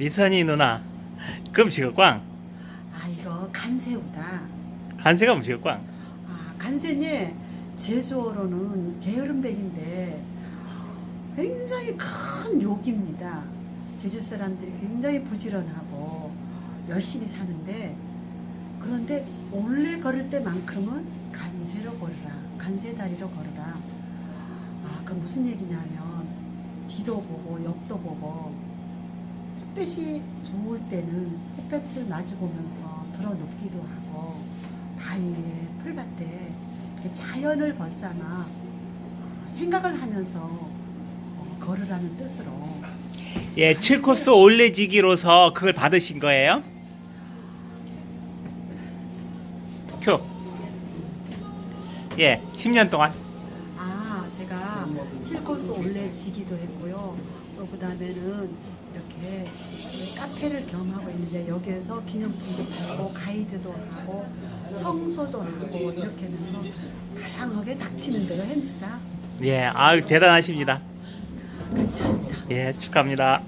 미선이 누나 금시거꽝 아 이거 간새우다. 간세가 음시거꽝 아 간새니 제주어로는 게으름백인데 굉장히 큰 욕입니다. 제주 사람들이 굉장히 부지런하고 열심히 사는데 그런데 올래 걸을 때만큼은 간새로 걸으라. 간새다리로 걸으라. 아, 그 무슨 얘기냐면 뒤도 보고 옆도 보고 햇볕이 좋을 때는 햇볕을 마주 보면서 들어 눕기도 하고 바위에 풀밭에 자연을 벗삼아 어, 생각을 하면서 어, 걸으라는 뜻으로 예 7코스 올레지기로서 그걸 받으신 거예요? 큐. 예, 10년 동안. 아 제가 7코스 올레지기도 했고요 또 그다음에는 이렇게 카페를 겸하고 있는데 여기에서 기념품도 팔고 가이드도 하고 청소도 하고 이렇게 하면서 다양하게 닥치는 대로 햄수다 예, 아유 대단하십니다. 감사합니다 예, 축하합니다.